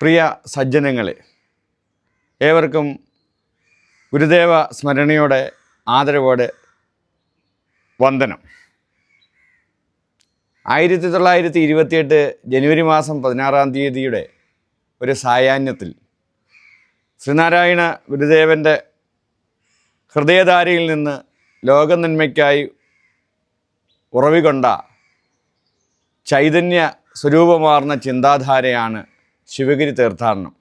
പ്രിയ സജ്ജനങ്ങളെ ഏവർക്കും ഗുരുദേവ സ്മരണയോടെ ആദരവോടെ വന്ദനം. ആയിരത്തി തൊള്ളായിരത്തി ഇരുപത്തിയെട്ട് ജനുവരി മാസം പതിനാറാം തീയതിയുടെ ഒരു സായാഹ്നത്തിൽ ശ്രീനാരായണ ഗുരുദേവന്റെ ഹൃദയധാരയിൽ നിന്ന് ലോകനന്മയ്ക്കായി ഉറവികൊണ്ട ചൈതന്യ സ്വരൂപമാർന്ന ചിന്താധാരയാണ് ശിവഗിരി തീർത്ഥാടനം.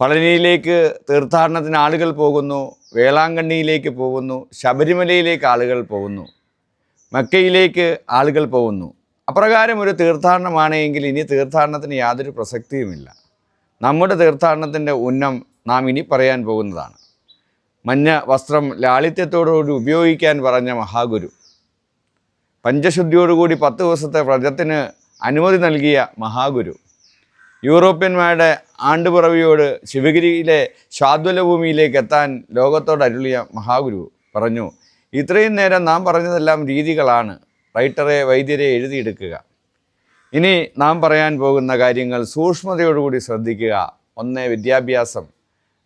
പളനിയിലേക്ക് തീർത്ഥാടനത്തിന് ആളുകൾ പോകുന്നു വേളാങ്കണ്ണിയിലേക്ക് പോകുന്നു ശബരിമലയിലേക്ക് ആളുകൾ പോകുന്നു മക്കയിലേക്ക് ആളുകൾ പോകുന്നു. അപ്രകാരം ഒരു തീർത്ഥാടനമാണെങ്കിൽ ഇനി തീർത്ഥാടനത്തിന് യാതൊരു പ്രസക്തിയുമില്ല. നമ്മുടെ തീർത്ഥാടനത്തിന്റെ ഉന്നം നാം ഇനി പറയാൻ പോകുന്നതാണ്. മഞ്ഞ വസ്ത്രം ലാളിത്യത്തോടുകൂടി ഉപയോഗിക്കാൻ പറഞ്ഞ മഹാഗുരു. പഞ്ചശുദ്ധിയോടുകൂടി പത്ത് ദിവസത്തെ വ്രതത്തിന് അനുമതി നൽകിയ മഹാഗുരു. യൂറോപ്യന്മാരുടെ ആണ്ടുപിറവിയോട് ശിവഗിരിയിലെ ശാദ്വല ഭൂമിയിലേക്ക് എത്താൻ ലോകത്തോട് അരുളിയ മഹാഗുരു പറഞ്ഞു ഇത്രയും നേരം നാം പറഞ്ഞതെല്ലാം രീതികളാണ്. റൈറ്ററെ വൈദ്യരെ എഴുതിയെടുക്കുക. ഇനി നാം പറയാൻ പോകുന്ന കാര്യങ്ങൾ സൂക്ഷ്മതയോടുകൂടി ശ്രദ്ധിക്കുക. ഒന്ന് വിദ്യാഭ്യാസം.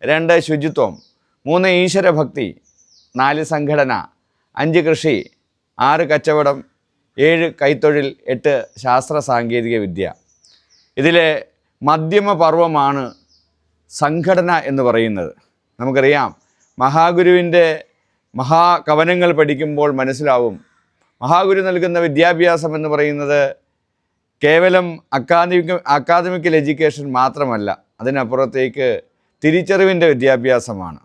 രണ്ട് ശുചിത്വം. മൂന്ന് ഈശ്വരഭക്തി. നാല് സംഘടന. അഞ്ച് കൃഷി. ആറ് കച്ചവടം. ഏഴ് കൈത്തൊഴിൽ. എട്ട് ശാസ്ത്ര സാങ്കേതിക വിദ്യ ഇതിലെ മധ്യമ പർവമാണ് സംഘടന എന്ന് പറയുന്നത്. നമുക്കറിയാം മഹാഗുരുവിന്റെ മഹാകവനങ്ങൾ പഠിക്കുമ്പോൾ മനസ്സിലാവും മഹാഗുരു നൽകുന്ന വിദ്യാഭ്യാസം എന്ന് പറയുന്നത് കേവലം അക്കാദമിക് അക്കാദമിക്കൽ എഡ്യൂക്കേഷൻ മാത്രമല്ല അതിനപ്പുറത്തേക്ക് തിരിച്ചറിവിന്റെ വിദ്യാഭ്യാസമാണ്.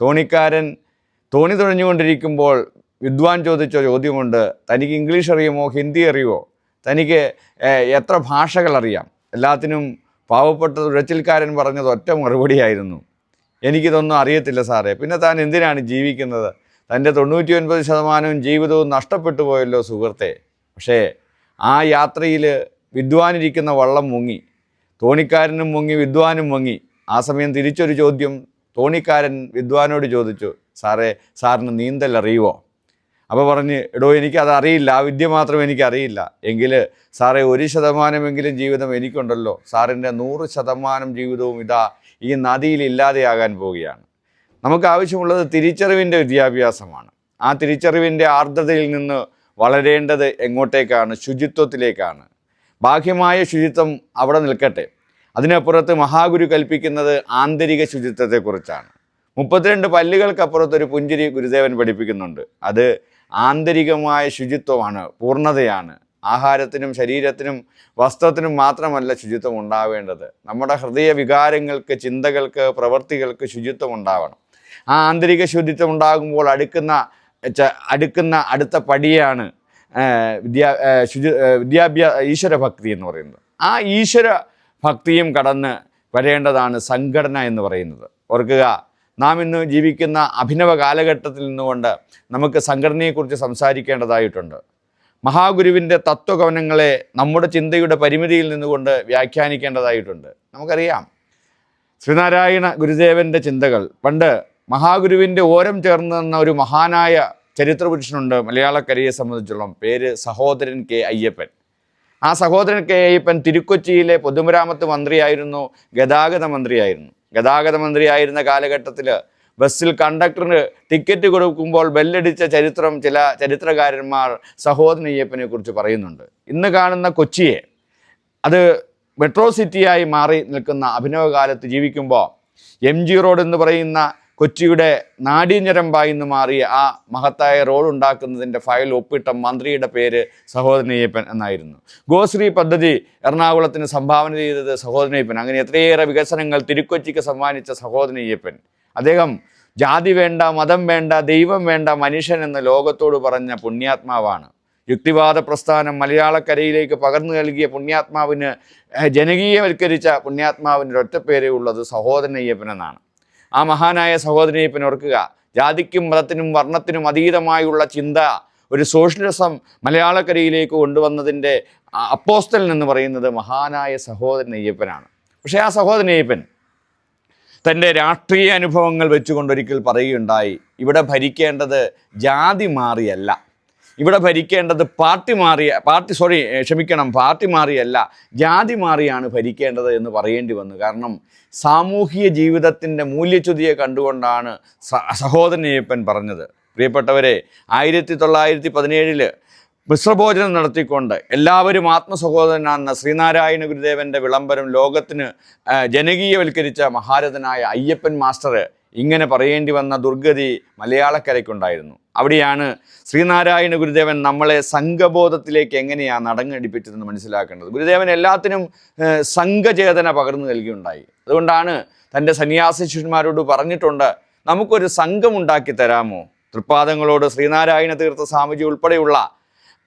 തോണിക്കാരൻ തോണി തുഴഞ്ഞുകൊണ്ടിരിക്കുമ്പോൾ വിദ്വാൻ ചോദിച്ച ചോദ്യമുണ്ട് തനിക്ക് ഇംഗ്ലീഷ് അറിയുമോ ഹിന്ദി അറിയുമോ? തനിക്ക് എത്ര ഭാഷകൾ അറിയാം? എല്ലാത്തിനും പാവപ്പെട്ട തുഴച്ചിൽക്കാരൻ പറഞ്ഞത് ഒറ്റ മറുപടിയായിരുന്നു. എനിക്കിതൊന്നും അറിയത്തില്ല സാറേ. പിന്നെ താൻ എന്തിനാണ് ജീവിക്കുന്നത്? തന്റെ തൊണ്ണൂറ്റി ഒൻപത് ശതമാനവും ജീവിതവും നഷ്ടപ്പെട്ടു പോയല്ലോ സുഹൃത്തെ. പക്ഷേ ആ യാത്രയിൽ വിദ്വാനിരിക്കുന്ന വള്ളം മുങ്ങി. തോണിക്കാരനും മുങ്ങി വിദ്വാനും മുങ്ങി. ആ സമയം തിരിച്ചൊരു ചോദ്യം തോണിക്കാരൻ വിദ്വാനോട് ചോദിച്ചു. സാറേ സാറിന് നീന്തൽ അറിയുമോ അപ്പോൾ പറഞ്ഞ് എടോ എനിക്കത് അറിയില്ല ആ വിദ്യ മാത്രം എനിക്കറിയില്ല. എങ്കിൽ സാറേ ഒരു ശതമാനമെങ്കിലും ജീവിതം എനിക്കുണ്ടല്ലോ. സാറിന്റെ നൂറ് ശതമാനം ജീവിതവും ഇതാ ഈ നദിയിൽ ഇല്ലാതെയാകാൻ പോവുകയാണ്. നമുക്ക് ആവശ്യമുള്ളത് തിരിച്ചറിവിന്റെ വിദ്യാഭ്യാസമാണ്. ആ തിരിച്ചറിവിന്റെ ആർദ്രതയിൽ നിന്ന് വളരേണ്ടത് എങ്ങോട്ടേക്കാണ്? ശുചിത്വത്തിലേക്കാണ്. ബാഹ്യമായ ശുചിത്വം അവിടെ നിൽക്കട്ടെ. അതിനപ്പുറത്ത് മഹാഗുരു കൽപ്പിക്കുന്നത് ആന്തരിക ശുചിത്വത്തെക്കുറിച്ചാണ്. മുപ്പത്തിരണ്ട് പല്ലുകൾക്കപ്പുറത്തൊരു പുഞ്ചിരി ഗുരുദേവൻ പഠിപ്പിക്കുന്നുണ്ട്. അത് ആന്തരികമായ ശുചിത്വമാണ് പൂർണതയാണ്. ആഹാരത്തിനും ശരീരത്തിനും വസ്ത്രത്തിനും മാത്രമല്ല ശുചിത്വം ഉണ്ടാവേണ്ടത്. നമ്മുടെ ഹൃദയ വികാരങ്ങൾക്ക് ചിന്തകൾക്ക് പ്രവൃത്തികൾക്ക് ശുചിത്വം ഉണ്ടാവണം. ആ ആന്തരിക ശുചിത്വം ഉണ്ടാകുമ്പോൾ അടുക്കുന്ന അടുക്കുന്ന അടുത്ത പടിയാണ് വിദ്യാ ശുചി വിദ്യാഭ്യാസ ഈശ്വര ഈശ്വരഭക്തി എന്ന് പറയുന്നത്. ആ ഈശ്വര ഭക്തിയും കടന്ന് വരേണ്ടതാണ് സംഘടന എന്ന് പറയുന്നത്. ഓർക്കുക നാം ഇന്ന് ജീവിക്കുന്ന അഭിനവ കാലഘട്ടത്തിൽ നിന്നുകൊണ്ട് നമുക്ക് സംഘടനയെക്കുറിച്ച് സംസാരിക്കേണ്ടതായിട്ടുണ്ട്. മഹാഗുരുവിന്റെ തത്വകവനങ്ങളെ നമ്മുടെ ചിന്തയുടെ പരിമിതിയിൽ നിന്നുകൊണ്ട് വ്യാഖ്യാനിക്കേണ്ടതായിട്ടുണ്ട്. നമുക്കറിയാം ശ്രീനാരായണ ഗുരുദേവന്റെ ചിന്തകൾ. പണ്ട് മഹാഗുരുവിന്റെ ഓരം ചേർന്ന് നിന്ന ഒരു മഹാനായ ചരിത്രപുരുഷനുണ്ട് മലയാളക്കരയെ സംബന്ധിച്ചോളം പേര് സഹോദരൻ കെ അയ്യപ്പൻ. ആ സഹോദരൻ കെ അയ്യപ്പൻ തിരുക്കൊച്ചിയിലെ പൊതുമരാമത്ത് മന്ത്രിയായിരുന്നു ഗതാഗത മന്ത്രിയായിരുന്നു. ഗതാഗത മന്ത്രിയായിരുന്ന കാലഘട്ടത്തിൽ ബസ്സിൽ കണ്ടക്ടറിന് ടിക്കറ്റ് കൊടുക്കുമ്പോൾ ബെല്ലടിച്ച ചരിത്രം ചില ചരിത്രകാരന്മാർ സഹോദരൻ അയ്യപ്പനെ കുറിച്ച് പറയുന്നുണ്ട്. ഇന്ന് കാണുന്ന കൊച്ചിയെ അത് മെട്രോ സിറ്റിയായി മാറി നിൽക്കുന്ന അഭിനവകാലത്ത് ജീവിക്കുമ്പോൾ എം ജി റോഡ് എന്ന് പറയുന്ന കൊച്ചിയുടെ നാടിഞ്ഞരമ്പായി നിന്ന് മാറിയ ആ മഹത്തായ റോഡ് ഉണ്ടാക്കുന്നതിന്റെ ഫയൽ ഒപ്പിട്ട മന്ത്രിയുടെ പേര് സഹോദരനയ്യപ്പൻ എന്നായിരുന്നു. ഗോശ്രീ പദ്ധതി എറണാകുളത്തിന് സംഭാവന ചെയ്തത് സഹോദരനയ്യപ്പൻ അങ്ങനെ എത്രയേറെ വികസനങ്ങൾ തിരുക്കൊച്ചിക്ക് സമ്മാനിച്ച സഹോദരനയ്യപ്പൻ അദ്ദേഹം ജാതി വേണ്ട മതം വേണ്ട ദൈവം വേണ്ട മനുഷ്യൻ എന്ന് ലോകത്തോട് പറഞ്ഞ പുണ്യാത്മാവാണ്. യുക്തിവാദ പ്രസ്ഥാനം മലയാളക്കരയിലേക്ക് പകർന്നു നൽകിയ പുണ്യാത്മാവിന് ജനകീയവൽക്കരിച്ച പുണ്യാത്മാവിന് ഒറ്റപ്പേരേ ഉള്ളത് സഹോദരനയ്യപ്പൻ എന്നാണ്. ആ മഹാനായ സഹോദരനയ്യപ്പൻ ഓർക്കുക. ജാതിക്കും മതത്തിനും വർണത്തിനും അതീതമായുള്ള ചിന്ത ഒരു സോഷ്യലിസം മലയാളക്കരയിലേക്ക് കൊണ്ടുവന്നതിന്റെ അപ്പോസ്റ്റൽ എന്ന് പറയുന്നത് മഹാനായ സഹോദരൻ അയ്യപ്പനാണ് പക്ഷേ ആ സഹോദരൻ അയ്യപ്പൻ തന്റെ രാഷ്ട്രീയ അനുഭവങ്ങൾ വെച്ചുകൊണ്ട് ഒരിക്കൽ പറയുകയുണ്ടായി ഇവിടെ ഭരിക്കേണ്ടത് ജാതി മാറിയല്ല. ഇവിടെ ഭരിക്കേണ്ടത് പാർട്ടി മാറിയ പാർട്ടി സോറി ക്ഷമിക്കണം പാർട്ടി മാറിയല്ല ജാതി മാറിയാണ് ഭരിക്കേണ്ടത് എന്ന് പറയേണ്ടി വന്നു. കാരണം സാമൂഹിക ജീവിതത്തിന്റെ മൂല്യച്യുതിയെ കണ്ടുകൊണ്ടാണ് സ- സഹോദരൻ അയ്യപ്പൻ പറഞ്ഞത്. പ്രിയപ്പെട്ടവരെ ആയിരത്തി തൊള്ളായിരത്തി പതിനേഴിൽ മിശ്രഭോജനം നടത്തിക്കൊണ്ട് എല്ലാവരും ആത്മസഹോദരനാണെന്ന ശ്രീനാരായണ ഗുരുദേവന്റെ വിളംബരം ലോകത്തിന് ജനകീയവൽക്കരിച്ച മഹാരഥനായ അയ്യപ്പൻ മാസ്റ്റർ ഇങ്ങനെ പറയേണ്ടി വന്ന ദുർഗതി മലയാളക്കരയ്ക്കുണ്ടായിരുന്നു. അവിടെയാണ് ശ്രീനാരായണ ഗുരുദേവൻ നമ്മളെ സംഘബോധത്തിലേക്ക് എങ്ങനെയാണ് നടങ്ങടിപ്പിച്ചതെന്ന് മനസ്സിലാക്കേണ്ടത്. ഗുരുദേവൻ എല്ലാത്തിനും സംഘചേതന പകർന്നു നൽകിയുണ്ടായി. അതുകൊണ്ടാണ് തന്റെ സന്യാസി ശിഷ്യന്മാരോട് പറഞ്ഞിട്ടുണ്ട് നമുക്കൊരു സംഘം ഉണ്ടാക്കി തരാമോ? തൃപ്പാദങ്ങളോട് ശ്രീനാരായണ തീർത്ഥ സ്വാമിജി ഉൾപ്പെടെയുള്ള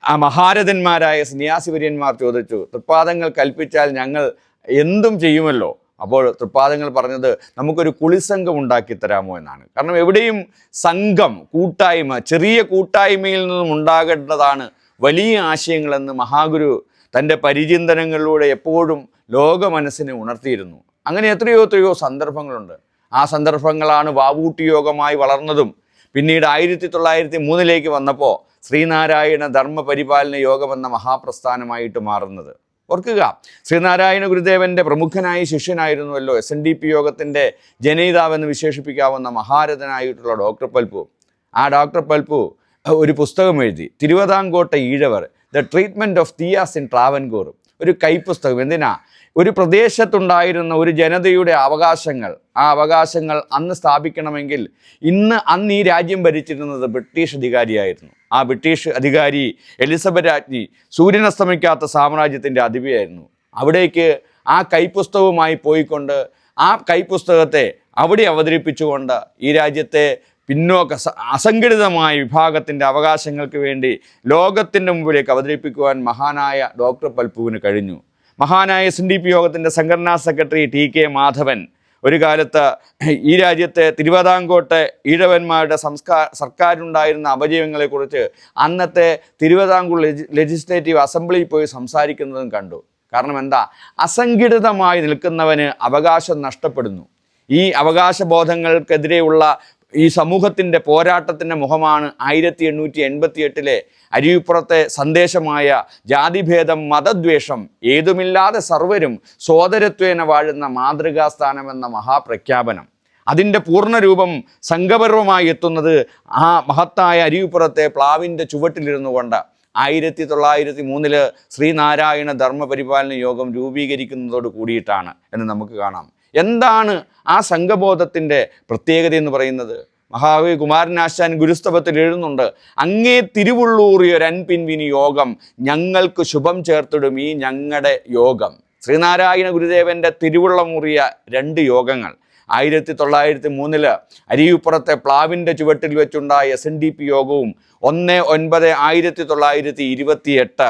ആ മഹാരഥന്മാരായ സന്യാസിവര്യന്മാർ ചോദിച്ചു തൃപ്പാദങ്ങൾ കൽപ്പിച്ചാൽ ഞങ്ങൾ എന്തും ചെയ്യുമല്ലോ? അപ്പോൾ തൃപ്പാദങ്ങൾ പറഞ്ഞത് നമുക്കൊരു കുളിസംഘം ഉണ്ടാക്കി തരാമോ എന്നാണ്. കാരണം എവിടെയും സംഘം കൂട്ടായ്മ ചെറിയ കൂട്ടായ്മയിൽ നിന്നും ഉണ്ടാകേണ്ടതാണ് വലിയ ആശയങ്ങളെന്ന് മഹാഗുരു തന്റെ പരിചിന്തനങ്ങളിലൂടെ എപ്പോഴും ലോക മനസ്സിനെ ഉണർത്തിയിരുന്നു. അങ്ങനെ എത്രയോ എത്രയോ സന്ദർഭങ്ങളുണ്ട്. ആ സന്ദർഭങ്ങളാണ് വാവൂട്ടി യോഗമായി വളർന്നതും പിന്നീട് ആയിരത്തി തൊള്ളായിരത്തി മൂന്നിലേക്ക് വന്നപ്പോൾ ശ്രീനാരായണ ധർമ്മ പരിപാലന യോഗമെന്ന മഹാപ്രസ്ഥാനമായിട്ട് മാറുന്നത്. ഓർക്കുക ശ്രീനാരായണ ഗുരുദേവന്റെ പ്രമുഖനായ ശിഷ്യനായിരുന്നുവല്ലോ എസ് എൻ ഡി പി യോഗത്തിന്റെ ജനയിതാവെന്ന് വിശേഷിപ്പിക്കാവുന്ന മഹാരഥനായിട്ടുള്ള ഡോക്ടർ പൽപ്പു. ആ ഡോക്ടർ പൽപ്പു ഒരു പുസ്തകം എഴുതി. തിരുവിതാംകോട്ട ഈഴവർ the treatment of Thiyas in Travancore. ഒരു കൈപ്പുസ്തകം. എന്തിനാ? ഒരു പ്രദേശത്തുണ്ടായിരുന്ന ഒരു ജനതയുടെ അവകാശങ്ങൾ ആ അവകാശങ്ങൾ അന്ന് സ്ഥാപിക്കണമെങ്കിൽ ഇന്ന് അന്ന് ഈ രാജ്യം ഭരിച്ചിരുന്നത് ബ്രിട്ടീഷ് അധികാരിയായിരുന്നു. ആ ബ്രിട്ടീഷ് അധികാരി എലിസബത്ത് രാജ്ഞി സൂര്യനസ്തമിക്കാത്ത സാമ്രാജ്യത്തിന്റെ അതിവിയായിരുന്നു അവിടേക്ക് ആ കൈപ്പുസ്തകവുമായി പോയിക്കൊണ്ട് ആ കൈപ്പുസ്തകത്തെ അവിടെ അവതരിപ്പിച്ചുകൊണ്ട് ഈ രാജ്യത്തെ പിന്നോക്ക അസംഘടിതമായ വിഭാഗത്തിന്റെ അവകാശങ്ങൾക്ക് വേണ്ടി ലോകത്തിന്റെ മുമ്പിലേക്ക് അവതരിപ്പിക്കുവാൻ മഹാനായ ഡോക്ടർ പൽപ്പുവിന് കഴിഞ്ഞു. മഹാനായ എസ് എൻ ഡി പി യോഗത്തിന്റെ സംഘടനാ സെക്രട്ടറി ടി കെ മാധവൻ. ഒരു കാലത്ത് ഈ രാജ്യത്തെ തിരുവിതാംകോട്ടെ ഈഴവന്മാരുടെ സംസ്കാ സർക്കാരിനുണ്ടായിരുന്ന അപജയങ്ങളെക്കുറിച്ച് അന്നത്തെ തിരുവിതാംകൂർ ലെജി ലെജിസ്ലേറ്റീവ് അസംബ്ലിയിൽ പോയി സംസാരിക്കുന്നതും കണ്ടു. കാരണം എന്താ? അസംഘടിതമായി നിൽക്കുന്നവന് അവകാശം നഷ്ടപ്പെടുന്നു. ഈ അവകാശബോധങ്ങൾക്കെതിരെയുള്ള ഈ സമൂഹത്തിന്റെ പോരാട്ടത്തിന്റെ മുഖമാണ് ആയിരത്തി എണ്ണൂറ്റി എൺപത്തി എട്ടിലെ അരിയുപ്പുറത്തെ സന്ദേശമായ ജാതിഭേദം മതദ്വേഷം ഏതുമില്ലാതെ സർവരും സോദരത്വേന വാഴുന്ന മാതൃകാസ്ഥാനമെന്ന മഹാപ്രഖ്യാപനം. അതിന്റെ പൂർണരൂപം സംഘപരവുമായി എത്തുന്നത് ആ മഹത്തായ അരിവിപ്പുറത്തെ പ്ലാവിന്റെ ചുവട്ടിലിരുന്നു കൊണ്ട് ആയിരത്തി തൊള്ളായിരത്തി മൂന്നിൽ ശ്രീനാരായണ ധർമ്മ പരിപാലന യോഗം രൂപീകരിക്കുന്നതോട് കൂടിയിട്ടാണ് എന്ന് നമുക്ക് കാണാം. എന്താണ് ആ സംഘബോധത്തിന്റെ പ്രത്യേകത എന്ന് പറയുന്നത്? മഹാകവി കുമാരനാശാൻ ഗുരുസ്തവത്തിൽ എഴുതുന്നുണ്ട് അങ്ങേ തിരുവുള്ളൂറിയൊരൻപിൻവിനി യോഗം ഞങ്ങൾക്ക് ശുഭം ചേർത്തിടും ഈ ഞങ്ങളുടെ യോഗം. ശ്രീനാരായണ ഗുരുദേവന്റെ തിരുവുള്ളമുറിയ രണ്ട് യോഗങ്ങൾ. ആയിരത്തി തൊള്ളായിരത്തി മൂന്നിൽ അരിയുപ്പുറത്തെ പ്ലാവിന്റെ ചുവട്ടിൽ വെച്ചുണ്ടായ എസ് എൻ ഡി പി യോഗവും ഒന്ന് ഒൻപത് ആയിരത്തി തൊള്ളായിരത്തി ഇരുപത്തി എട്ട്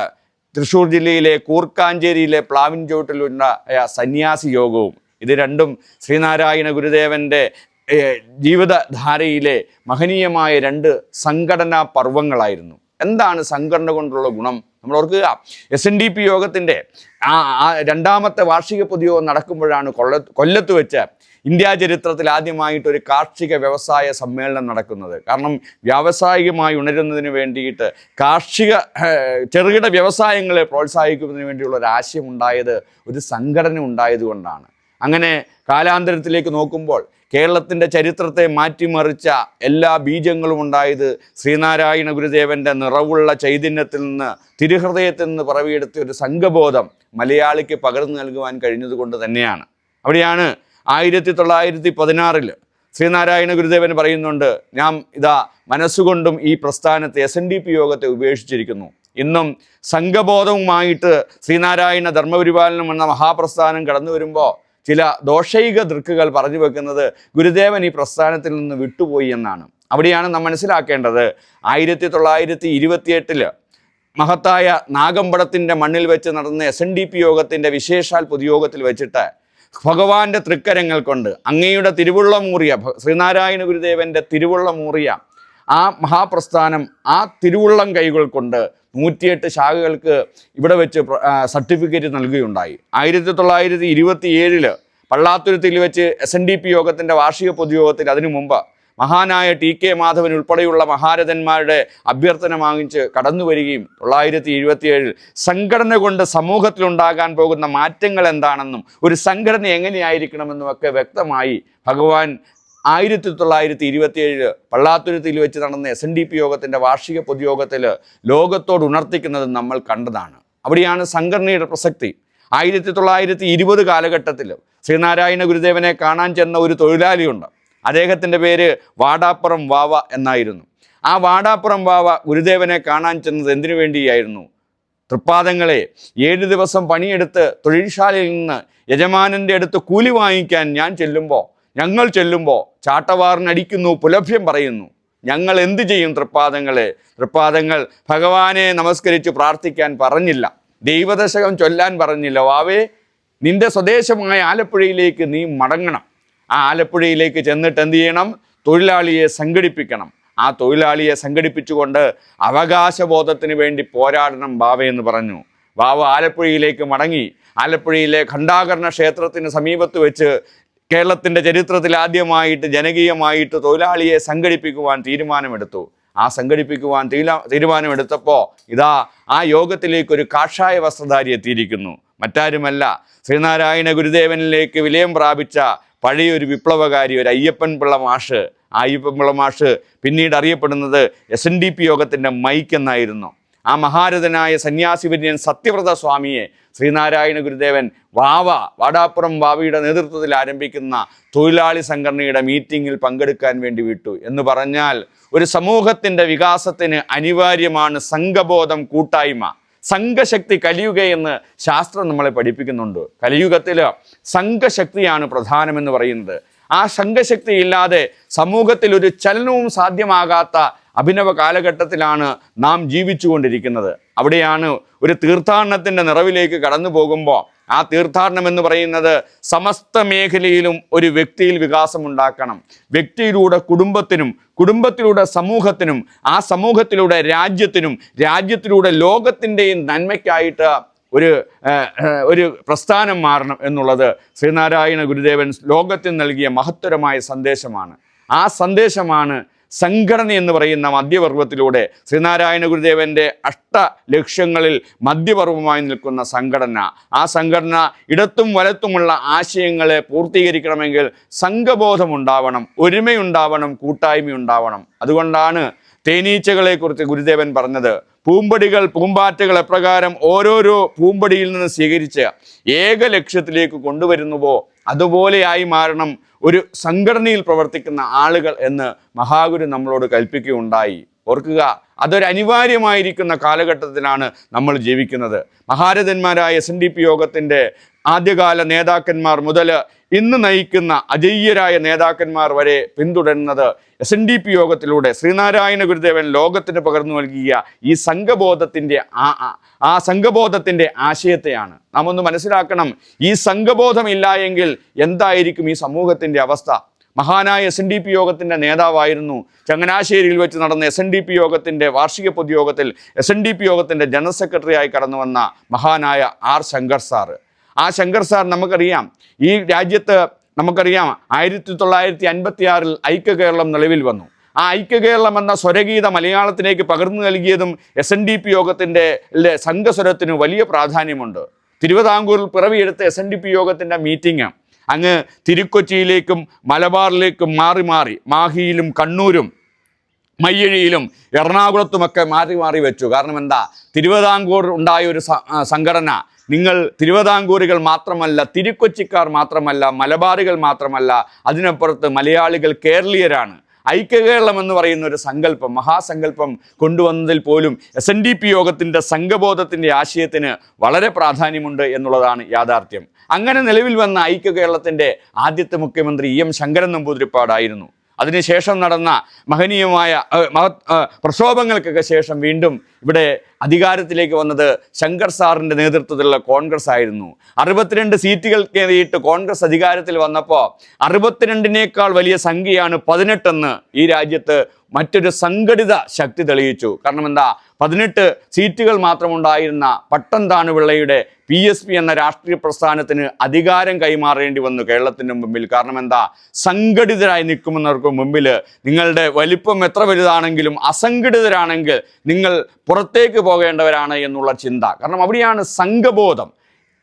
തൃശ്ശൂർ ജില്ലയിലെ കൂർക്കാഞ്ചേരിയിലെ പ്ലാവിൻ ചുവട്ടിലുണ്ടായ സന്യാസി യോഗവും. ഇത് രണ്ടും ശ്രീനാരായണ ഗുരുദേവന്റെ ജീവിതധാരയിലെ മഹനീയമായ രണ്ട് സംഘടനാ പർവങ്ങളായിരുന്നു എന്താണ് സംഘടന കൊണ്ടുള്ള ഗുണം? നമ്മൾ ഓർക്കുക എസ് എൻ ഡി പി യോഗത്തിന്റെ ആ രണ്ടാമത്തെ വാർഷിക പൊതുയോഗം നടക്കുമ്പോഴാണ് കൊല്ല കൊല്ലത്ത് വെച്ച് ഇന്ത്യ ചരിത്രത്തിൽ ആദ്യമായിട്ട് ഒരു കാർഷിക വ്യവസായ സമ്മേളനം നടക്കുന്നത്. കാരണം വ്യാവസായികമായി ഉണരുന്നതിന് വേണ്ടിയിട്ട് കാർഷിക ചെറുകിട വ്യവസായങ്ങളെ പ്രോത്സാഹിക്കുന്നതിന് വേണ്ടിയുള്ള ഒരു ആശയം ഉണ്ടായത് ഒരു സംഘടന ഉണ്ടായതുകൊണ്ടാണ് അങ്ങനെ കാലാന്തരത്തിലേക്ക് നോക്കുമ്പോൾ കേരളത്തിന്റെ ചരിത്രത്തെ മാറ്റിമറിച്ച എല്ലാ ബീജങ്ങളും ഉണ്ടായത് ശ്രീനാരായണ ഗുരുദേവന്റെ നിറവുള്ള ചൈതന്യത്തിൽ നിന്ന് തിരുഹൃദയത്തിൽ നിന്ന് പിറവിയെടുത്ത ഒരു സംഘബോധം മലയാളിക്ക് പകർന്നു നൽകുവാൻ കഴിഞ്ഞതുകൊണ്ട് തന്നെയാണ്. അവിടെയാണ് ആയിരത്തി തൊള്ളായിരത്തി പതിനാറിൽ ശ്രീനാരായണ ഗുരുദേവൻ പറയുന്നുണ്ട് ഞാൻ ഇതാ മനസ്സുകൊണ്ടും ഈ പ്രസ്ഥാനത്തെ എസ് എൻ ഡി പി യോഗത്തെ ഉപേക്ഷിച്ചിരിക്കുന്നു. ഇന്നും സംഘബോധവുമായിട്ട് ശ്രീനാരായണ ധർമ്മപരിപാലനം എന്ന മഹാപ്രസ്ഥാനം കടന്നു വരുമ്പോൾ ചില ദോഷൈക ദൃക്കുകൾ പറഞ്ഞു വെക്കുന്നത് ഗുരുദേവൻ ഈ പ്രസ്ഥാനത്തിൽ നിന്ന് വിട്ടുപോയി എന്നാണ്. അവിടെയാണ് നാം മനസ്സിലാക്കേണ്ടത്. ആയിരത്തി തൊള്ളായിരത്തി ഇരുപത്തിയെട്ടിൽ മഹത്തായ നാഗമ്പടത്തിന്റെ മണ്ണിൽ വെച്ച് നടന്ന എസ് എൻ ഡി പി യോഗത്തിന്റെ വിശേഷാൽ പൊതുയോഗത്തിൽ വെച്ചിട്ട് ഭഗവാന്റെ തൃക്കരങ്ങൾ കൊണ്ട് അങ്ങയുടെ തിരുവുള്ളമൂറിയ ശ്രീനാരായണ ഗുരുദേവന്റെ തിരുവുള്ളമൂറിയ ആ മഹാപ്രസ്ഥാനം ആ തിരുവുള്ളം കൈകൾ കൊണ്ട് നൂറ്റിയെട്ട് ശാഖകൾക്ക് ഇവിടെ വെച്ച് സർട്ടിഫിക്കറ്റ് നൽകുകയുണ്ടായി. ആയിരത്തി തൊള്ളായിരത്തി ഇരുപത്തി ഏഴിൽ പള്ളാത്തുരുത്തിൽ വെച്ച് എസ് എൻ ഡി പി യോഗത്തിന്റെ വാർഷിക പൊതുയോഗത്തിൽ അതിനു മുമ്പ് മഹാനായ ടി കെ മാധവൻ ഉൾപ്പെടെയുള്ള മഹാരഥന്മാരുടെ അഭ്യർത്ഥന വാങ്ങിച്ച് കടന്നു വരികയും തൊള്ളായിരത്തി എഴുപത്തിയേഴിൽ സംഘടന കൊണ്ട് സമൂഹത്തിലുണ്ടാകാൻ പോകുന്ന മാറ്റങ്ങൾ എന്താണെന്നും ഒരു സംഘടന എങ്ങനെയായിരിക്കണമെന്നും ഒക്കെ വ്യക്തമായി ഭഗവാൻ ആയിരത്തി തൊള്ളായിരത്തി ഇരുപത്തിയേഴ് പള്ളാത്തുരുത്തിൽ വെച്ച് നടന്ന എസ് എൻ ഡി പി യോഗത്തിന്റെ വാർഷിക പൊതുയോഗത്തിൽ ലോകത്തോട് ഉണർത്തിക്കുന്നത് നമ്മൾ കണ്ടതാണ്. അവിടെയാണ് സംഘടനയുടെ പ്രസക്തി. ആയിരത്തി തൊള്ളായിരത്തി ഇരുപത് കാലഘട്ടത്തിൽ ശ്രീനാരായണ ഗുരുദേവനെ കാണാൻ ചെന്ന ഒരു തൊഴിലാളിയുണ്ട്. അദ്ദേഹത്തിന്റെ പേര് വാടാപ്പുറം വാവ എന്നായിരുന്നു. ആ വാടാപ്പുറം വാവ ഗുരുദേവനെ കാണാൻ ചെന്നത് എന്തിനു വേണ്ടിയായിരുന്നു? തൃപ്പാദങ്ങളെ ഏഴ് ദിവസം പണിയെടുത്ത് തൊഴിൽശാലയിൽ നിന്ന് യജമാനന്റെ അടുത്ത് കൂലി വാങ്ങിക്കാൻ ഞാൻ ചെല്ലുമ്പോൾ ഞങ്ങൾ ചെല്ലുമ്പോൾ ചാട്ടവാറിനടിക്കുന്നു പുലഭ്യം പറയുന്നു. ഞങ്ങൾ എന്ത് ചെയ്യും തൃപ്പാദങ്ങളെ? തൃപ്പാദങ്ങൾ ഭഗവാനെ നമസ്കരിച്ച് പ്രാർത്ഥിക്കാൻ പറഞ്ഞില്ല. ദൈവദശകം ചൊല്ലാൻ പറഞ്ഞില്ല. വാവേ നിന്റെ സ്വദേശമായ ആലപ്പുഴയിലേക്ക് നീ മടങ്ങണം. ആ ആലപ്പുഴയിലേക്ക് ചെന്നിട്ട് എന്ത് ചെയ്യണം? തൊഴിലാളിയെ സംഘടിപ്പിക്കണം. ആ തൊഴിലാളിയെ സംഘടിപ്പിച്ചുകൊണ്ട് അവകാശബോധത്തിന് വേണ്ടി പോരാടണം ബാവ എന്ന് പറഞ്ഞു. ബാവ ആലപ്പുഴയിലേക്ക് മടങ്ങി. ആലപ്പുഴയിലെ ഖണ്ഡാകരണ ക്ഷേത്രത്തിന് സമീപത്ത് വെച്ച് കേരളത്തിന്റെ ചരിത്രത്തിൽ ആദ്യമായിട്ട് ജനകീയമായിട്ട് തൊഴിലാളിയെ സംഘടിപ്പിക്കുവാൻ തീരുമാനമെടുത്തു. ആ സംഘടിപ്പിക്കുവാൻ തീരുമാനമെടുത്തപ്പോൾ ഇതാ ആ യോഗത്തിലേക്ക് ഒരു കാഷായ വസ്ത്രധാരി എത്തിയിരിക്കുന്നു. മറ്റാരുമല്ല ശ്രീനാരായണ ഗുരുദേവനിലേക്ക് വിലയം പ്രാപിച്ച പഴയൊരു വിപ്ലവകാരി ഒരു അയ്യപ്പൻ പിള്ള മാഷ്. ആ അയ്യപ്പൻ പിള്ള മാഷ് പിന്നീട് അറിയപ്പെടുന്നത് എസ് എൻ ഡി പി യോഗത്തിന്റെ മൈക്ക് എന്നായിരുന്നു. ആ മഹാരഥനായ സന്യാസി വര്യൻ സത്യവ്രത സ്വാമിയെ ശ്രീനാരായണ ഗുരുദേവൻ വാവ വാടാപ്പുറം വാവയുടെ നേതൃത്വത്തിൽ ആരംഭിക്കുന്ന തൊഴിലാളി സംഘടനയുടെ മീറ്റിങ്ങിൽ പങ്കെടുക്കാൻ വേണ്ടി വിട്ടു. എന്ന് പറഞ്ഞാൽ ഒരു സമൂഹത്തിന്റെ വികാസത്തിന് അനിവാര്യമാണ് സംഘബോധം കൂട്ടായ്മ. സംഘശക്തി കലിയുകയെന്ന് ശാസ്ത്രം നമ്മളെ പഠിപ്പിക്കുന്നുണ്ട്. കലിയുഗത്തിൽ സംഘശക്തിയാണ് പ്രധാനമെന്ന് പറയുന്നത്. ആ സംഘശക്തി ഇല്ലാതെ സമൂഹത്തിൽ ഒരു ചലനവും സാധ്യമാകാത്ത അഭിനവ കാലഘട്ടത്തിലാണ് നാം ജീവിച്ചുകൊണ്ടിരിക്കുന്നത്. അവിടെയാണ് ഒരു തീർത്ഥാടനത്തിന്റെ നിറവിലേക്ക് കടന്നു പോകുമ്പോൾ ആ തീർത്ഥാടനം എന്ന് പറയുന്നത് സമസ്ത മേഖലയിലും ഒരു വ്യക്തിയിൽ വികാസം ഉണ്ടാക്കണം. വ്യക്തിയിലൂടെ കുടുംബത്തിനും കുടുംബത്തിലൂടെ സമൂഹത്തിനും ആ സമൂഹത്തിലൂടെ രാജ്യത്തിനും രാജ്യത്തിലൂടെ ലോകത്തിന്റെയും നന്മയ്ക്കായിട്ട് ഒരു ഒരു പ്രസ്ഥാനം മാറണം എന്നുള്ളത് ശ്രീനാരായണ ഗുരുദേവൻ ലോകത്തിന് നൽകിയ മഹത്തരമായ സന്ദേശമാണ്. ആ സന്ദേശമാണ് സംഘടന എന്ന് പറയുന്ന മധ്യപർവത്തിലൂടെ ശ്രീനാരായണ ഗുരുദേവന്റെ അഷ്ട ലക്ഷ്യങ്ങളിൽ മധ്യപർവമായി നിൽക്കുന്ന സംഘടന. ആ സംഘടന ഇടത്തും വലത്തുമുള്ള ആശയങ്ങളെ പൂർത്തീകരിക്കണമെങ്കിൽ സംഘബോധം ഉണ്ടാവണം ഒരുമയുണ്ടാവണം കൂട്ടായ്മയുണ്ടാവണം. അതുകൊണ്ടാണ് തേനീച്ചകളെക്കുറിച്ച് ഗുരുദേവൻ പറഞ്ഞത്. പൂമ്പടികൾ പൂമ്പാറ്റകൾ എപ്രകാരം ഓരോരോ പൂമ്പടിയിൽ നിന്ന് സ്വീകരിച്ച് ഏക ലക്ഷ്യത്തിലേക്ക് കൊണ്ടുവരുന്നുവോ അതുപോലെയായി മാറണം ഒരു സംഘടനയിൽ പ്രവർത്തിക്കുന്ന ആളുകൾ എന്ന് മഹാഗുരു നമ്മളോട് കൽപ്പിക്കുകയുണ്ടായി. ഓർക്കുക അതൊരു അനിവാര്യമായിരിക്കുന്ന കാലഘട്ടത്തിലാണ് നമ്മൾ ജീവിക്കുന്നത്. മഹാരഥന്മാരായ എസ് എൻ ഡി പി യോഗത്തിന്റെ ആദ്യകാല നേതാക്കന്മാർ മുതൽ ഇന്ന് നയിക്കുന്ന അജയ്യരായ നേതാക്കന്മാർ വരെ പിന്തുടരുന്നത് എസ് എൻ ഡി പി യോഗത്തിലൂടെ. ശ്രീനാരായണ ഗുരുദേവൻ ലോകത്തിന് പകർന്നു നൽകിയ ഈ സംഘബോധത്തിന്റെ ആ ആ- സംഘബോധത്തിന്റെ ആശയത്തെയാണ്. നാം ഒന്ന് മനസ്സിലാക്കണം. ഈ സംഘബോധമില്ല എങ്കിൽ എന്തായിരിക്കും ഈ സമൂഹത്തിന്റെ അവസ്ഥ? മഹാനായ എസ് എൻ ഡി പി യോഗത്തിന്റെ നേതാവായിരുന്നു. ചങ്ങനാശ്ശേരിയിൽ വെച്ച് നടന്ന എസ് എൻ ഡി പി യോഗത്തിന്റെ വാർഷിക പൊതുയോഗത്തിൽ എസ് എൻ ഡി പി യോഗത്തിന്റെ ജനറൽ സെക്രട്ടറിയായി കടന്നു വന്ന മഹാനായ ആർ ശങ്കർ സാറ്. ആ ശങ്കർ സാർ നമുക്കറിയാം. ഈ രാജ്യത്ത് നമുക്കറിയാം ആയിരത്തി തൊള്ളായിരത്തി അൻപത്തി ആറിൽ ഐക്യ കേരളം നിലവിൽ വന്നു. ആ ഐക്യ കേരളം എന്ന സ്വരഗീത മലയാളത്തിലേക്ക് പകർന്നു നൽകിയതും എസ് എൻ ഡി പി യോഗത്തിന്റെ സംഘസ്വരത്തിന് വലിയ പ്രാധാന്യമുണ്ട്. തിരുവിതാംകൂറിൽ പിറവിയെടുത്ത എസ് എൻ ഡി പി യോഗത്തിന്റെ മീറ്റിംഗ് അങ്ങ് തിരുക്കൊച്ചിയിലേക്കും മലബാറിലേക്കും മാറി മാറി മാഹിയിലും കണ്ണൂരും മയ്യഴിയിലും എറണാകുളത്തുമൊക്കെ മാറി മാറി വെച്ചു. കാരണം എന്താ? തിരുവിതാംകൂർ ഉണ്ടായ ഒരു സംഘടന നിങ്ങൾ തിരുവിതാംകൂറുകൾ മാത്രമല്ല തിരുക്കൊച്ചിക്കാർ മാത്രമല്ല മലബാറുകൾ മാത്രമല്ല അതിനപ്പുറത്ത് മലയാളികൾ കേരളീയരാണ്. ഐക്യകേരളം എന്ന് പറയുന്ന ഒരു സങ്കല്പം മഹാസങ്കല്പം കൊണ്ടുവന്നതിൽ പോലും എസ് എൻ ഡി പി യോഗത്തിന്റെ സംഘബോധത്തിന്റെ ആശയത്തിന് വളരെ പ്രാധാന്യമുണ്ട് എന്നുള്ളതാണ് യാഥാർത്ഥ്യം. അങ്ങനെ നിലവിൽ വന്ന ഐക്യകേരളത്തിന്റെ ആദ്യത്തെ മുഖ്യമന്ത്രി ഇ എം ശങ്കരൻ നമ്പൂതിരിപ്പാടായിരുന്നു. അതിനുശേഷം നടന്ന മഹനീയമായ മഹത് പ്രക്ഷോഭങ്ങൾക്കൊക്കെ ശേഷം വീണ്ടും ഇവിടെ അധികാരത്തിലേക്ക് വന്നത് ശങ്കർ സാറിന്റെ നേതൃത്വത്തിലുള്ള കോൺഗ്രസ് ആയിരുന്നു. അറുപത്തിരണ്ട് സീറ്റുകൾ നേടിയിട്ട് കോൺഗ്രസ് അധികാരത്തിൽ വന്നപ്പോൾ അറുപത്തിരണ്ടിനേക്കാൾ വലിയ സംഖ്യയാണ് പതിനെട്ടെന്ന് ഈ രാജ്യത്ത് മറ്റൊരു സംഘടിത ശക്തി തെളിയിച്ചു. കാരണം എന്താ? പതിനെട്ട് സീറ്റുകൾ മാത്രമുണ്ടായിരുന്ന പട്ടം താണുപിള്ളയുടെ പി എസ് പി എന്ന രാഷ്ട്രീയ പ്രസ്ഥാനത്തിന് അധികാരം കൈമാറേണ്ടി വന്നു കേരളത്തിന്റെ മുമ്പിൽ. കാരണം എന്താ? സംഘടിതരായി നിൽക്കുമെന്നവർക്ക് മുമ്പിൽ നിങ്ങളുടെ വലിപ്പം എത്ര വലുതാണെങ്കിലും അസംഘടിതരാണെങ്കിൽ നിങ്ങൾ പുറത്തേക്ക് പോകേണ്ടവരാണ് എന്നുള്ള ചിന്ത. കാരണം അവിടെയാണ് സംഘബോധം.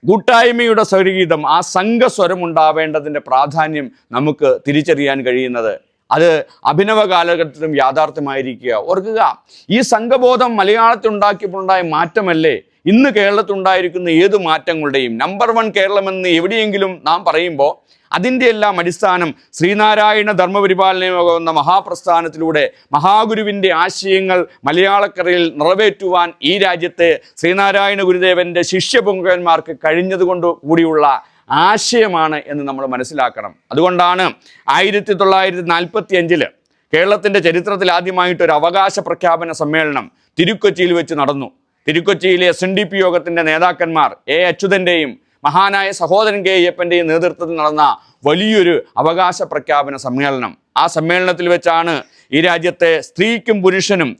കൂട്ടായ്മയുടെ സ്വരഗീതം ആ സംഘസ്വരം ഉണ്ടാവേണ്ടതിന്റെ പ്രാധാന്യം നമുക്ക് തിരിച്ചറിയാൻ കഴിയുന്നത്. അത് അഭിനവ കാലഘട്ടത്തിലും യാഥാർത്ഥ്യമായിരിക്കുക. ഓർക്കുക ഈ സംഘബോധം മലയാളത്തിൽ ഉണ്ടാക്കിയപ്പോഴുണ്ടായ മാറ്റമല്ലേ? ഇന്ന് കേരളത്തിലുണ്ടായിരിക്കുന്ന ഏത് മാറ്റങ്ങളുടെയും? നമ്പർ വൺ കേരളമെന്ന് എവിടെയെങ്കിലും നാം പറയുമ്പോൾ അതിന്റെ എല്ലാം അടിസ്ഥാനം ശ്രീനാരായണ ധർമ്മപരിപാലനം എന്ന മഹാപ്രസ്ഥാനത്തിലൂടെ മഹാഗുരുവിന്റെ ആശയങ്ങൾ മലയാളക്കരയിൽ നിറവേറ്റുവാൻ ഈ രാജ്യത്തെ ശ്രീനാരായണ ഗുരുദേവന്റെ ശിഷ്യപുങ്കന്മാർക്ക് കഴിഞ്ഞതുകൊണ്ട് കൂടിയുള്ള ആശയമാണ് എന്ന് നമ്മൾ മനസ്സിലാക്കണം. അതുകൊണ്ടാണ് ആയിരത്തി തൊള്ളായിരത്തി നാൽപ്പത്തി അഞ്ചിൽ കേരളത്തിന്റെ ചരിത്രത്തിൽ ആദ്യമായിട്ട് ഒരു അവകാശ പ്രഖ്യാപന സമ്മേളനം തിരുക്കൊച്ചിയിൽ വെച്ച് നടന്നു. തിരുക്കൊച്ചിയിലെ എസ് എൻ ഡി പി യോഗത്തിന്റെ നേതാക്കന്മാർ എ അച്യുതന്റെയും മഹാനായ സഹോദരൻ കെ അയ്യപ്പന്റെയും നേതൃത്വത്തിൽ നടന്ന വലിയൊരു അവകാശ പ്രഖ്യാപന സമ്മേളനം. ആ സമ്മേളനത്തിൽ വെച്ചാണ് ഈ രാജ്യത്തെ സ്ത്രീക്കും പുരുഷനും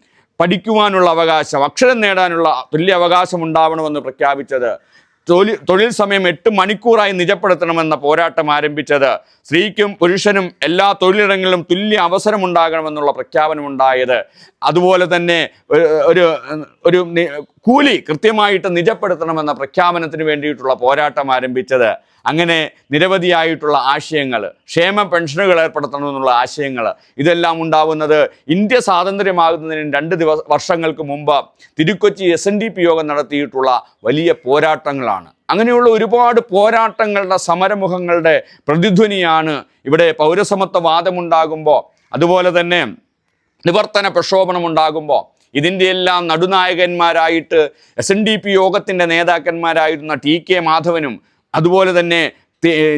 പഠിക്കുവാനുള്ള അവകാശം അക്ഷരം നേടാനുള്ള തുല്യ അവകാശം ഉണ്ടാവണമെന്ന് പ്രഖ്യാപിച്ചത് തൊഴിൽ തൊഴിൽ സമയം എട്ട് മണിക്കൂറായി നിജപ്പെടുത്തണമെന്ന പോരാട്ടം ആരംഭിച്ചത് സ്ത്രീക്കും പുരുഷനും എല്ലാ തൊഴിലിടങ്ങളിലും തുല്യ അവസരമുണ്ടാകണമെന്നുള്ള പ്രഖ്യാപനമുണ്ടായത്. അതുപോലെ തന്നെ ഒരു ഒരു കൂലി കൃത്യമായിട്ട് നിജപ്പെടുത്തണമെന്ന പ്രഖ്യാപനത്തിന് വേണ്ടിയിട്ടുള്ള പോരാട്ടം ആരംഭിച്ചത്. അങ്ങനെ നിരവധിയായിട്ടുള്ള ആശയങ്ങൾ ക്ഷേമ പെൻഷനുകൾ ഏർപ്പെടുത്തണമെന്നുള്ള ആശയങ്ങൾ ഇതെല്ലാം ഉണ്ടാവുന്നത് ഇന്ത്യ സ്വാതന്ത്ര്യമാകുന്നതിന് രണ്ട് ദിവസ വർഷങ്ങൾക്ക് മുമ്പ് Thirukochi S N D P യോഗം നടത്തിയിട്ടുള്ള വലിയ പോരാട്ടങ്ങളാണ്. അങ്ങനെയുള്ള ഒരുപാട് പോരാട്ടങ്ങളുടെ സമരമുഖങ്ങളുടെ പ്രതിധ്വനിയാണ് ഇവിടെ പൗരസമത്വ വാദമുണ്ടാകുമ്പോൾ അതുപോലെ തന്നെ നിവർത്തന പ്രക്ഷോഭണം ഉണ്ടാകുമ്പോൾ ഇതിന്റെ എല്ലാം നടുനായകന്മാരായിട്ട് എസ് എൻ ഡി പി യോഗത്തിന്റെ നേതാക്കന്മാരായിരുന്ന ടി കെ മാധവനും അതുപോലെ തന്നെ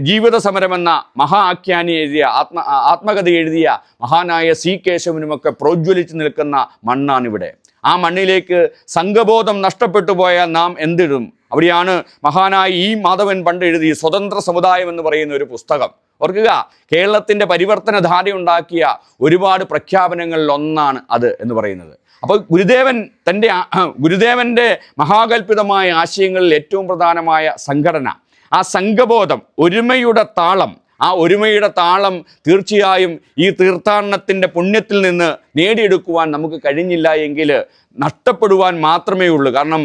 ജീവിത സമരമെന്ന മഹാ ആഖ്യാനി എഴുതിയ ആത്മ ആത്മകഥ എഴുതിയ മഹാനായ സി കേശവനുമൊക്കെ പ്രോജ്വലിച്ച് നിൽക്കുന്ന മണ്ണാണിവിടെ. ആ മണ്ണിലേക്ക് സംഘബോധം നഷ്ടപ്പെട്ടു പോയാൽ നാം എന്തിടും? അവിടെയാണ് മഹാനായ ഈ മാധവൻ പണ്ട് എഴുതി സ്വതന്ത്ര സമുദായം എന്ന് പറയുന്ന ഒരു പുസ്തകം. ഓർക്കുക കേരളത്തിന്റെ പരിവർത്തന ഉണ്ടാക്കിയ ഒരുപാട് പ്രഖ്യാപനങ്ങളിൽ ഒന്നാണ് അത് എന്ന് പറയുന്നത്. അപ്പോൾ ഗുരുദേവൻ തന്റെ ഗുരുദേവന്റെ മഹാകൽപിതമായ ആശയങ്ങളിൽ ഏറ്റവും പ്രധാനമായ സംഘടന ആ സംഘബോധം ഒരുമയുടെ താളം ആ ഒരുമയുടെ താളം തീർച്ചയായും ഈ തീർത്ഥാടനത്തിന്റെ പുണ്യത്തിൽ നിന്ന് നേടിയെടുക്കുവാൻ നമുക്ക് കഴിഞ്ഞില്ല എങ്കിൽ നഷ്ടപ്പെടുവാൻ മാത്രമേ ഉള്ളൂ. കാരണം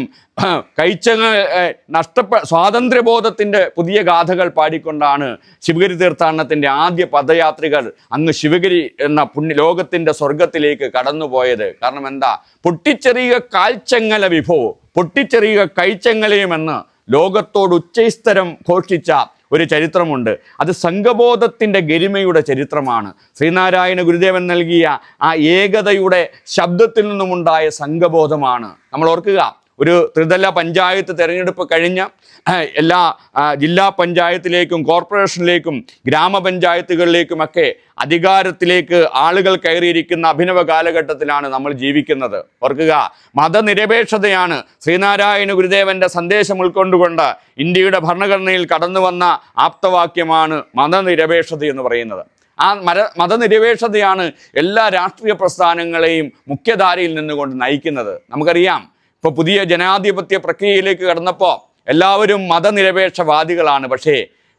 കഴിച്ചങ്ങൾ നഷ്ടപ്പെ സ്വാതന്ത്ര്യബോധത്തിന്റെ പുതിയ ഗാഥകൾ പാടിക്കൊണ്ടാണ് ശിവഗിരി തീർത്ഥാടനത്തിന്റെ ആദ്യ പദയാത്രികർ അങ്ങ് ശിവഗിരി എന്ന പുണ്യ ലോകത്തിന്റെ സ്വർഗത്തിലേക്ക് കടന്നുപോയത്. കാരണം എന്താ? പൊട്ടിച്ചെറിയുക കാൽച്ചങ്ങല വിഭവം പൊട്ടിച്ചെറിയുക കൈച്ചങ്ങലയുമെന്ന് ലോകത്തോട് ഉച്ചൈസ്തരം ഘോഷിച്ച ഒരു ചരിത്രമുണ്ട്. അത് സംഘബോധത്തിന്റെ ഗരിമയുടെ ചരിത്രമാണ്. ശ്രീനാരായണ ഗുരുദേവൻ നൽകിയ ആ ഏകതയുടെ ശബ്ദത്തിൽ നിന്നുമുണ്ടായ സംഘബോധമാണ്. നമ്മൾ ഓർക്കുക ഒരു ത്രിതല പഞ്ചായത്ത് തിരഞ്ഞെടുപ്പ് കഴിഞ്ഞ എല്ലാ ജില്ലാ പഞ്ചായത്തിലേക്കും കോർപ്പറേഷനിലേക്കും ഗ്രാമപഞ്ചായത്തുകളിലേക്കും ഒക്കെ അധികാരത്തിലേക്ക് ആളുകൾ കയറിയിരിക്കുന്ന അഭിനവ കാലഘട്ടത്തിലാണ് നമ്മൾ ജീവിക്കുന്നത്. ഓർക്കുക മതനിരപേക്ഷതയാണ് ശ്രീനാരായണ ഗുരുദേവന്റെ സന്ദേശം ഉൾക്കൊണ്ടുകൊണ്ട് ഇന്ത്യയുടെ ഭരണഘടനയിൽ കടന്നു വന്ന ആപ്തവാക്യമാണ് മതനിരപേക്ഷത എന്ന് പറയുന്നത്. ആ മര മതനിരപേക്ഷതയാണ് എല്ലാ രാഷ്ട്രീയ പ്രസ്ഥാനങ്ങളെയും മുഖ്യധാരയിൽ നിന്നുകൊണ്ട് നയിക്കുന്നത്. നമുക്കറിയാം ഇപ്പോൾ പുതിയ ജനാധിപത്യ പ്രക്രിയയിലേക്ക് കടന്നപ്പോൾ എല്ലാവരും മതനിരപേക്ഷവാദികളാണ്. പക്ഷേ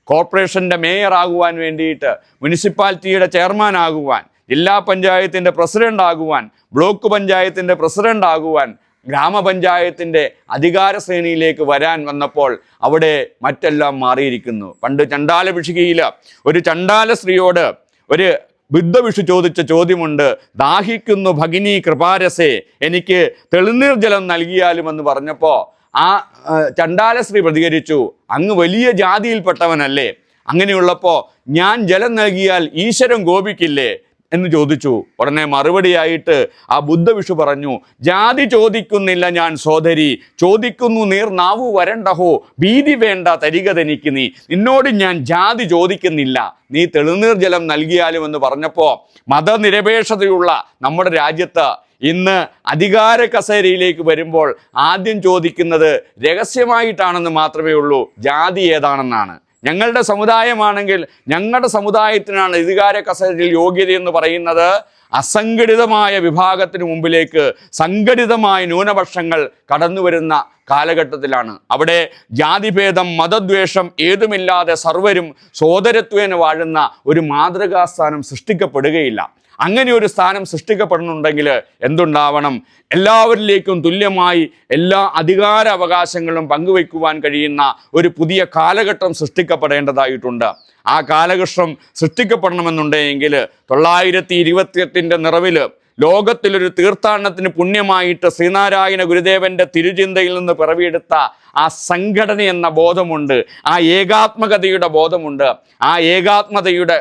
കോർപ്പറേഷന്റെ മേയർ ആകുവാൻ വേണ്ടിയിട്ട് മുനിസിപ്പാലിറ്റിയുടെ ചെയർമാൻ ആകുവാൻ ജില്ലാ പഞ്ചായത്തിന്റെ പ്രസിഡന്റ് ആകുവാൻ ബ്ലോക്ക് പഞ്ചായത്തിന്റെ പ്രസിഡന്റ് ആകുവാൻ ഗ്രാമപഞ്ചായത്തിന്റെ അധികാര ശ്രേണിയിലേക്ക് വരാൻ വന്നപ്പോൾ അവിടെ മറ്റെല്ലാം മാറിയിരിക്കുന്നു. പണ്ട് ചണ്ടാല ഭിഷികയിൽ ഒരു ചണ്ടാല സ്ത്രീയോട് ഒരു ബുദ്ധവിഷു ചോദിച്ച ചോദ്യമുണ്ട് ദാഹിക്കുന്നു ഭഗിനി കൃപാരസേ എനിക്ക് തെളിനീർ ജലം നൽകിയാലും എന്ന് പറഞ്ഞപ്പോൾ ആ ചണ്ടാലശ്രീ പ്രതികരിച്ചു അങ്ങ് വലിയ ജാതിയിൽപ്പെട്ടവനല്ലേ. അങ്ങനെയുള്ളപ്പോൾ ഞാൻ ജലം നൽകിയാൽ ഈശ്വരൻ കോപിക്കില്ലേ? എന്ന് ചോദിച്ചു. ഉടനെ മറുപടിയായിട്ട് ആ ബുദ്ധവിഷു പറഞ്ഞു ജാതി ചോദിക്കുന്നില്ല ഞാൻ സോദരി. ചോദിക്കുന്നു നീർ നാവു വരണ്ടഹോ. ഭീതി വേണ്ട തരിക തനിക്ക് നീ. നിന്നോട് ഞാൻ ജാതി ചോദിക്കുന്നില്ല. നീ തെളിനീർ ജലം നൽകിയാലും എന്ന് പറഞ്ഞപ്പോൾ മതനിരപേക്ഷതയുള്ള നമ്മുടെ രാജ്യത്ത് ഇന്ന് അധികാര കസേരയിലേക്ക് വരുമ്പോൾ ആദ്യം ചോദിക്കുന്നത് രഹസ്യമായിട്ടാണെന്ന് മാത്രമേ ഉള്ളൂ. ജാതി ഏതാണെന്നാണ്. ഞങ്ങളുടെ സമുദായമാണെങ്കിൽ ഞങ്ങളുടെ സമുദായത്തിനാണ് അധികാര കസേരയിൽ യോഗ്യതയെന്ന് പറയുന്നത്. അസംഘടിതമായ വിഭാഗത്തിന് മുമ്പിലേക്ക് സംഘടിതമായ ന്യൂനപക്ഷങ്ങൾ കടന്നു വരുന്ന കാലഘട്ടത്തിലാണ്. അവിടെ ജാതിഭേദം മതദ്വേഷം ഏതുമില്ലാതെ സർവരും സോദരത്വേന വാഴുന്ന ഒരു മാതൃകാസ്ഥാനം സൃഷ്ടിക്കപ്പെടുകയില്ല. അങ്ങനെ ഒരു സ്ഥാനം സൃഷ്ടിക്കപ്പെടുന്നുണ്ടെങ്കിൽ എന്തുണ്ടാവണം? എല്ലാവരിലേക്കും തുല്യമായി എല്ലാ അധികാര അവകാശങ്ങളും പങ്കുവയ്ക്കുവാൻ കഴിയുന്ന ഒരു പുതിയ കാലഘട്ടം സൃഷ്ടിക്കപ്പെടേണ്ടതായിട്ടുണ്ട്. ആ കാലഘട്ടം സൃഷ്ടിക്കപ്പെടണമെന്നുണ്ടെങ്കിൽ തൊള്ളായിരത്തി ഇരുപത്തിയെട്ടിന്റെ നിറവിൽ ലോകത്തിലൊരു തീർത്ഥാടനത്തിന് പുണ്യമായിട്ട് ശ്രീനാരായണ ഗുരുദേവന്റെ തിരുചിന്തയിൽ നിന്ന് പിറവിയെടുത്ത ആ സംഘടന എന്ന ബോധമുണ്ട്. ആ ഏകാത്മകതയുടെ ബോധമുണ്ട്. ആ ഏകാത്മതയുടെ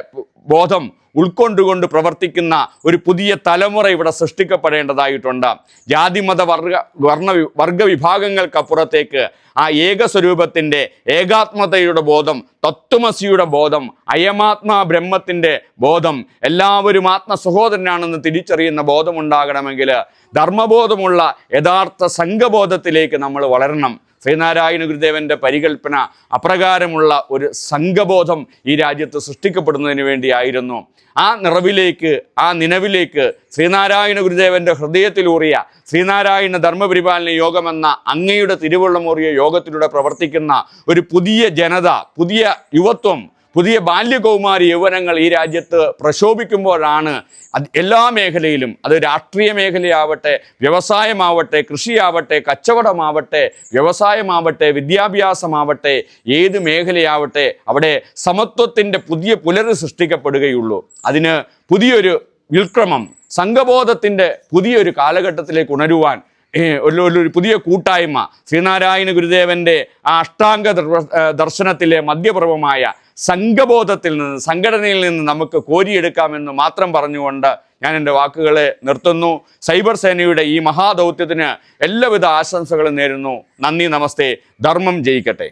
ബോധം ഉൾക്കൊണ്ടുകൊണ്ട് പ്രവർത്തിക്കുന്ന ഒരു പുതിയ തലമുറ ഇവിടെ സൃഷ്ടിക്കപ്പെടേണ്ടതായിട്ടുണ്ട്. ജാതിമത വർഗ വർണ വർഗവിഭാഗങ്ങൾക്കപ്പുറത്തേക്ക് വർഗ വിഭാഗങ്ങൾക്കപ്പുറത്തേക്ക് ആ ഏകസ്വരൂപത്തിന്റെ ഏകാത്മതയുടെ ബോധം തത്വമസിയുടെ ബോധം അയമാത്മാ ബ്രഹ്മത്തിന്റെ ബോധം എല്ലാവരും ആത്മ സഹോദരനാണെന്ന് തിരിച്ചറിയുന്ന ബോധമുണ്ടാകണമെങ്കിൽ ധർമ്മബോധമുള്ള യഥാർത്ഥ സംഘബോധത്തിലേക്ക് നമ്മൾ വളരണം. ശ്രീനാരായണ ഗുരുദേവന്റെ പരികൽപ്പന അപ്രകാരമുള്ള ഒരു സംഘബോധം ഈ രാജ്യത്ത് സൃഷ്ടിക്കപ്പെടുന്നതിന് വേണ്ടിയായിരുന്നു. ആ നിറവിലേക്ക് ആ നിലവിലേക്ക് ശ്രീനാരായണ ഗുരുദേവന്റെ ഹൃദയത്തിലൂറിയ ശ്രീനാരായണ ധർമ്മപരിപാലന യോഗമെന്ന അങ്ങയുടെ തിരുവള്ളമൂറിയ യോഗത്തിലൂടെ പ്രവർത്തിക്കുന്ന ഒരു പുതിയ ജനത പുതിയ യുവത്വം പുതിയ ബാല്യകൗമാരി യൗവനങ്ങൾ ഈ രാജ്യത്ത് പ്രശോഭിക്കുമ്പോഴാണ് അത് എല്ലാ മേഖലയിലും അത് രാഷ്ട്രീയ മേഖലയാവട്ടെ വ്യവസായമാവട്ടെ കൃഷിയാവട്ടെ കച്ചവടമാവട്ടെ വ്യവസായമാവട്ടെ വിദ്യാഭ്യാസമാവട്ടെ ഏത് മേഖലയാവട്ടെ അവിടെ സമത്വത്തിന്റെ പുതിയ പുലര് സൃഷ്ടിക്കപ്പെടുകയുള്ളൂ. അതിന് പുതിയൊരു വിൽക്രമം സംഘബോധത്തിന്റെ പുതിയൊരു കാലഘട്ടത്തിലേക്ക് ഉണരുവാൻ ഒരു പുതിയ കൂട്ടായ്മ ശ്രീനാരായണ ഗുരുദേവന്റെ ആ അഷ്ടാംഗ ദർശനത്തിലെ മധ്യപർവമായ സംഘബോധത്തിൽ നിന്ന് സംഘടനയിൽ നിന്ന് നമുക്ക് കോരിയെടുക്കാമെന്ന് മാത്രം പറഞ്ഞുകൊണ്ട് ഞാൻ എന്റെ വാക്കുകളെ നിർത്തുന്നു. സൈബർ സേനയുടെ ഈ മഹാദൗത്യത്തിന് എല്ലാവിധ ആശംസകളും നേരുന്നു. നന്ദി നമസ്തേ. ധർമ്മം ജയിക്കട്ടെ.